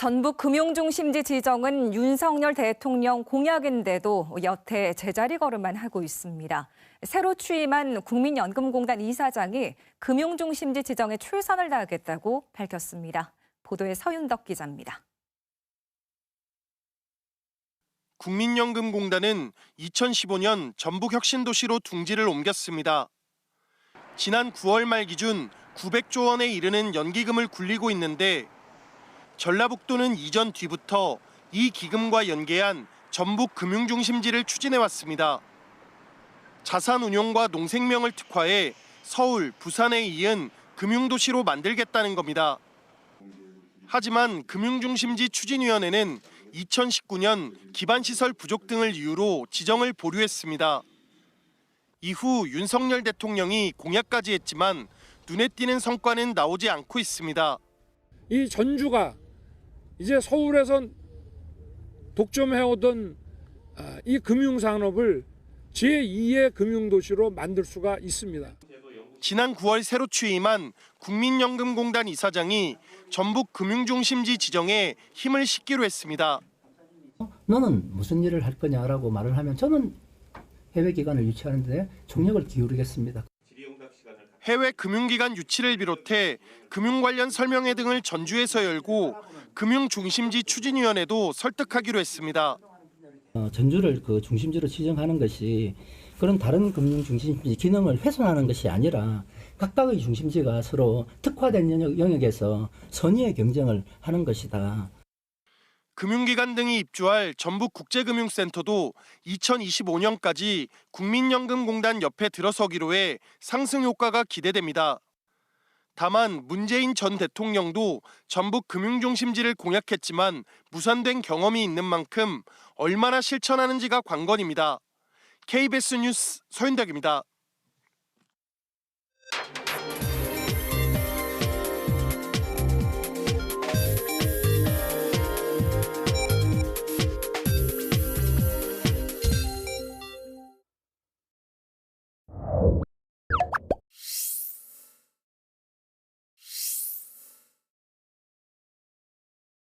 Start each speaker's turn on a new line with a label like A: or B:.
A: 전북 금융중심지 지정은 윤석열 대통령 공약인데도 여태 제자리 걸음만 하고 있습니다. 새로 취임한 국민연금공단 이사장이 금융중심지 지정에 최선을 다하겠다고 밝혔습니다. 보도에 서윤덕 기자입니다.
B: 국민연금공단은 2015년 전북혁신도시로 둥지를 옮겼습니다. 지난 9월 말 기준 900조 원에 이르는 연기금을 굴리고 있는데 전라북도는 이전 뒤부터 이 기금과 연계한 전북 금융중심지를 추진해 왔습니다. 자산 운용과 농생명을 특화해 서울, 부산에 이은 금융도시로 만들겠다는 겁니다. 하지만 금융중심지 추진위원회는 2019년 기반시설 부족 등을 이유로 지정을 보류했습니다. 이후 윤석열 대통령이 공약까지 했지만 눈에 띄는 성과는 나오지 않고 있습니다.
C: 이 전주가 이제 서울에서 독점해오던 아, 이 금융산업을 제2의 금융도시로 만들 수가 있습니다.
B: 지난 9월 새로 취임한 국민연금공단 이사장이 전북 금융중심지 지정에 힘을 싣기로 했습니다.
D: 너는 무슨 일을 할 거냐라고 말을 하면 저는 해외 기관을 유치하는 데 총력을 기울이겠습니다.
B: 해외 금융기관 유치를 비롯해 금융 관련 설명회 등을 전주에서 열고 금융중심지 추진위원회도 설득하기로 했습니다.
D: 어, 전주를 그 중심지로 지정하는 것이 그런 다른 금융 중심지 기능을 훼손하는 것이 아니라 각각의 중심지가 서로 특화된 영역, 영역에서 선의의 경쟁을 하는 것이다.
B: 금융기관 등이 입주할 전북국제금융센터도 2025년까지 국민연금공단 옆에 들어서기로 해 상승 효과가 기대됩니다. 다만 문재인 전 대통령도 전북 금융중심지를 공약했지만 무산된 경험이 있는 만큼 얼마나 실천하는지가 관건입니다. KBS 뉴스 서윤덕입니다.